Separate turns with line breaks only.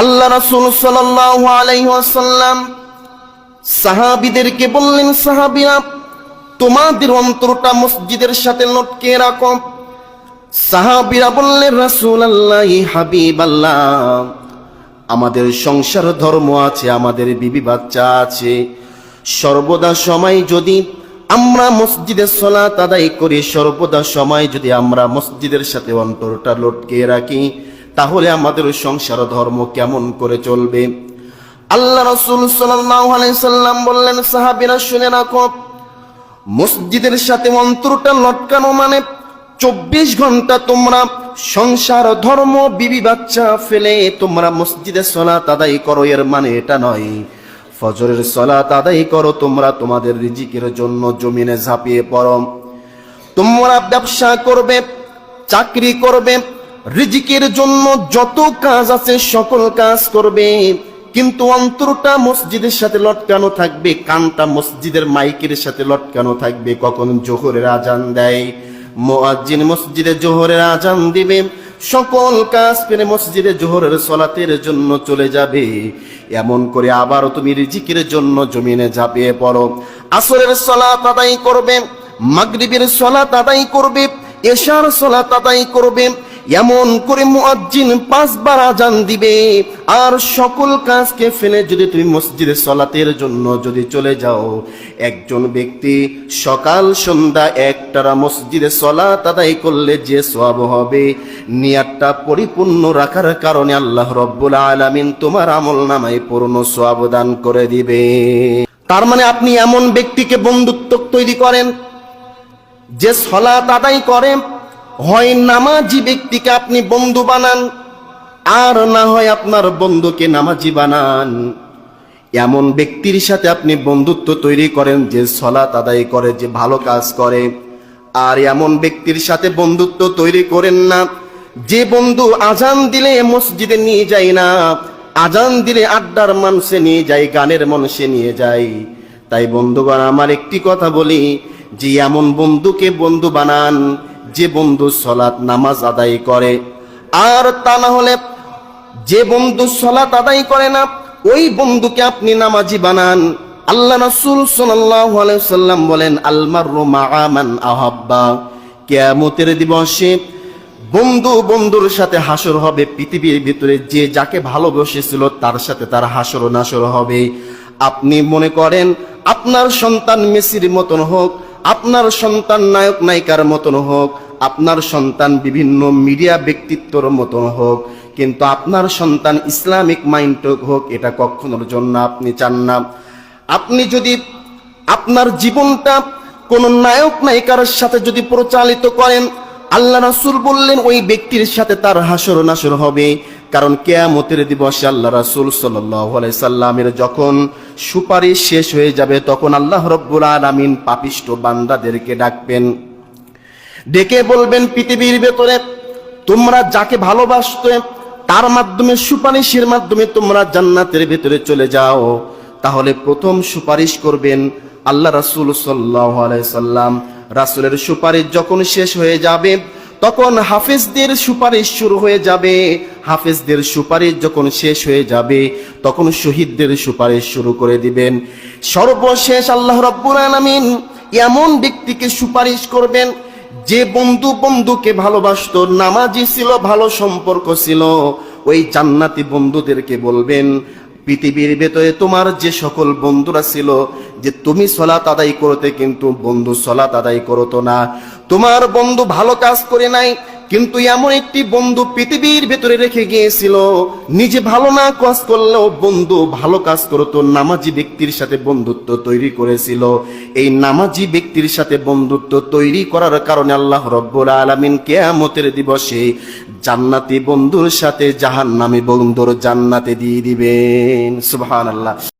আল্লাহ রাসূল ওয়াসাল্লাম সাহাবীদেরকে বললেন, সাহাবীরা, তোমাদের অন্তরটা মসজিদের সাথে লটকে রাখো। সাহাবীরা বললেন, রাসূলুল্লাহ হাবিবাল্লাহ, আমাদের সংসার ধর্ম আছে, আমাদের বিবি বাচ্চা আছে। সর্বদা সময় যদি আমরা মসজিদের সলাত আদায় করি, সর্বদা সময় যদি আমরা মসজিদের সাথে অন্তরটা লটকে রাখি তাহলে আমাদের সংসার ধর্ম কেমন করে চলবে? আল্লাহ রসুল সাল্লাম বললেন, সাহাবিরা শুনে রাখো, মসজিদের সাথে অন্তরটা লটকানো মানে চব্বিশ ঘণ্টা তোমরা সংসার ধর্ম, বিবি বাচ্চা ফেলে তোমরা মসজিদে সলা আদায় করো, এর মানে এটা নয়। ফজরের সলা আদায় করো, তোমরা তোমাদের রিজিকের জন্য জমিনে ঝাঁপিয়ে পড়ো। তোমরা ব্যবসা করবে, চাকরি করবে রিজিকের জন্য যত কাজ আছে সকল কাজ করবে। কিন্তু অন্তরটা মসজিদের সাথে লটকানো থাকবে, কানটা মসজিদের মাইকের সাথে লটকানো থাকবে। কখন জোহরের আজান দেয়, মুয়াজ্জিন মসজিদে জোহরের আজান দিবে। সকল কাজ পেরে মসজিদে জোহরের সলাতের জন্য চলে যাবে। এমন করে আবারও তুমি রিজিকের জন্য জমিনে ঝাঁপিয়ে পড়ো। আসরের সলাত আদায় করবে, মাগরিবের সলাত আদায় করবে, এশার সলাত আদায় করবে। এমন করে মুয়াজ্জিন পাঁচবার আজান দিবে। আর সকল কাজকে ফেলে যদি তুমি মসজিদে সলাতের জন্য যদি চলে যাও, একজন ব্যক্তি সকাল সন্ধ্যা একটারা মসজিদে সলাত আদায় করলে যে সওয়াব হবে। নিয়াতটা পরিপূর্ণ রাখার কারণে আল্লাহ রব্বুল আলামিন তোমার আমল নামায় পূর্ণ সওয়াব দান করে দিবে। তার মানে আপনি এমন ব্যক্তিকে বন্ধুত্ব তৈরি করেন, যে সলাত আদায় করে হয় নামাজি ব্যক্তিকে আপনি বন্ধু বানান, আর না হয় আপনার বন্ধুকে নামাজি বানান। এমন ব্যক্তির সাথে আপনি বন্ধুত্ব তৈরি করেন যে সলাত আদায় করে, যে ভালো কাজ করে। আর এমন ব্যক্তির সাথে বন্ধুত্ব তৈরি করেন না, যে বন্ধু আজান দিলে মসজিদে নিয়ে যায় না, আজান দিলে আড্ডার মানুষে নিয়ে যায়, গানের মানুষে নিয়ে যায়। তাই বন্ধুগণ, আমার একটি কথা বলি, যে এমন বন্ধুকে বন্ধু বানান যে বন্ধু সলাৎ নামাজ আদায় করে, আর তা না হলে যে বন্ধু সলাৎ আদায় করে না, ওই বন্ধুকে আপনি নামাজি বানান। আল্লাহ রাসূল সাল্লাম বলেন আলমারু মাআমান আহাব্বা। কিয়ামতের দিবসে বন্ধু বন্ধুর সাথে হাসর হবে, পৃথিবীর ভিতরে যে যাকে ভালোবেসেছিল তার সাথে তার হাসর নাসর হবে। আপনি মনে করেন, আপনার সন্তান মেসির মতন হোক, আপনার সন্তান নায়ক নায়িকার মতন হোক আপনার সন্তান বিভিন্ন মিডিয়া ব্যক্তিত্বর মতন হোক, কিন্তু আপনার সন্তান ইসলামিক মাইন্ড হোক, এটা কখনোর জন্য আপনি চান না। আপনি যদি আপনার জীবনটা কোন নায়ক নায়িকার সাথে যদি প্রচালিত করেন, আল্লাহ রাসুল বললেন ওই ব্যক্তির সাথে তার হাসর নাসর হবে, কারণ কেয়ামতের দিবসে আল্লাহ রাসূল সাল্লামের যখন সুপারিশ শেষ হয়ে যাবে, তখন আল্লাহ রব্বুল আলামিন পাপিষ্ট বান্দাদেরকে ডাকবেন। ডেকে বলবেন পৃথিবীর ভেতরে, তোমরা যাকে ভালোবাসতে, তার মাধ্যমে, সুপারিশের মাধ্যমে তোমরা জান্নাতের ভেতরে চলে যাও। তাহলে প্রথম সুপারিশ করবেন আল্লাহ রাসূল সাল্লাম। রাসূলের সুপারিশ যখন শেষ হয়ে যাবে, তখন হাফেজদের সুপারিশ শুরু হয়ে যাবে। হাফেজদের সুপারিশ যখন শেষ হয়ে যাবে, তখন শহীদদের সুপারিশ শুরু করে দিবেন। সর্বশেষ আল্লাহ রব্বুল আলামিন এমন ব্যক্তিকে সুপারিশ করবেন যে বন্ধু বন্ধুকে ভালোবাসত নামাজি ছিল, ভালো সম্পর্ক ছিল। ওই জান্নাতি বন্ধুদেরকে বলবেন, পৃথিবীর ভেতরে তোমার যে সকল বন্ধুরা ছিল, যে তুমি সলা আদায় করতে, কিন্তু বন্ধু সলাত আদায় করতো না। তোমার বন্ধু ভালো কাজ করে নাই কিন্তু এমন একটি বন্ধু পৃথিবীর ভেতরে রেখে গিয়েছিল। নিজে ভালো না কাজ করলেও বন্ধু ভালো কাজ করতো, নামাজি ব্যক্তির সাথে বন্ধুত্ব তৈরি করেছিল। এই নামাজি ব্যক্তির সাথে বন্ধুত্ব তৈরি করার কারণে আল্লাহ রব্বুল আলামিন কেয়ামতের দিবসে জান্নাতি বন্ধুর সাথে জাহান্নামী বন্ধুর জান্নাতে দিয়ে দিবেন। সুবহানাল্লাহ।